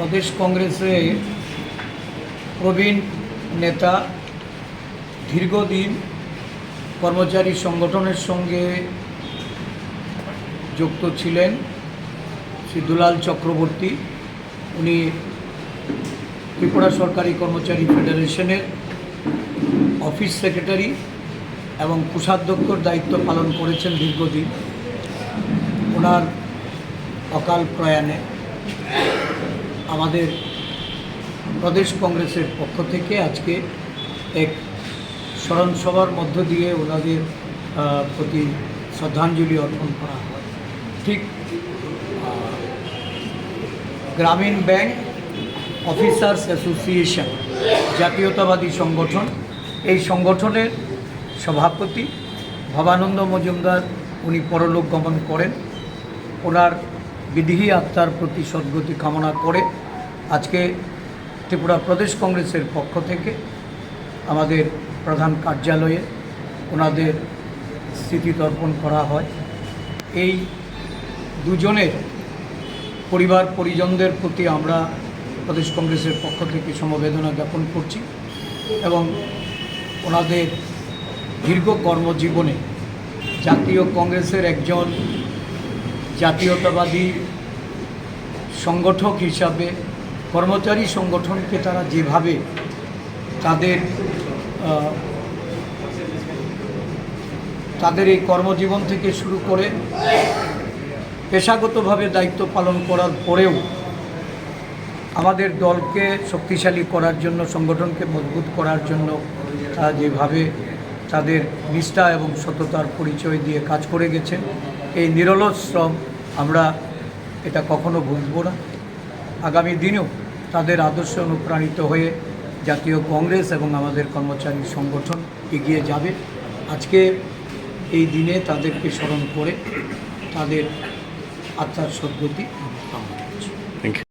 প্রদেশ কংগ্রেসে প্রবীণ নেতা দীর্ঘদিন কর্মচারী সংগঠনের সঙ্গে যুক্ত ছিলেন শ্রী দুলাল চক্রবর্তী। উনি ত্রিপুরা সরকারি কর্মচারী ফেডারেশনের অফিস সেক্রেটারি এবং কোষাধ্যক্ষর দায়িত্ব পালন করেছেন দীর্ঘদিন। ওনার অকাল প্রয়াণে আমাদের প্রদেশ কংগ্রেসের পক্ষ থেকে আজকে এক স্মরণ সভার মধ্য দিয়ে ওনাদের প্রতি শ্রদ্ধাঞ্জলি অর্পণ করা হয়। ঠিক গ্রামীণ ব্যাংক অফিসার্স অ্যাসোসিয়েশন, জাতীয়তাবাদী সংগঠন। এই সংগঠনের সভাপতি ভবানন্দ মজুমদার, উনি পরলোক গমন করেন। ওনার বিধিহী আত্মার প্রতি সদ্গতি কামনা করে আজকে ত্রিপুরা প্রদেশ কংগ্রেসের পক্ষ থেকে আমাদের প্রধান কার্যালয়ে ওনাদের স্মৃতি তর্পণ করা হয়। এই দুজনের পরিবার, পরিজনদের প্রতি আমরা প্রদেশ কংগ্রেসের পক্ষ থেকে সমবেদনা জ্ঞাপন করছি এবং ওনাদের দীর্ঘ কর্মজীবনে জাতীয় কংগ্রেসের একজন জাতীয়তাবাদী সংগঠক হিসাবে, কর্মচারী সংগঠনকে তারা যেভাবে তাদের তাদের এই কর্মজীবন থেকে শুরু করে পেশাগতভাবে দায়িত্ব পালন করার পরেও আমাদের দলকে শক্তিশালী করার জন্য, সংগঠনকে মজবুত করার জন্য তারা যেভাবে তাদের নিষ্ঠা এবং সততার পরিচয় দিয়ে কাজ করে গেছেন। এই নিরলস শ্রম আমরা এটা কখনো ভুলব না। আগামী দিনেও তাদের আদর্শ অনুপ্রাণিত হয়ে জাতীয় কংগ্রেস এবং আমাদের কর্মচারী সংগঠন এগিয়ে যাবে। আজকে এই দিনে তাদেরকে স্মরণ করে তাদের আত্মার সদ্গতি কামনা করছি।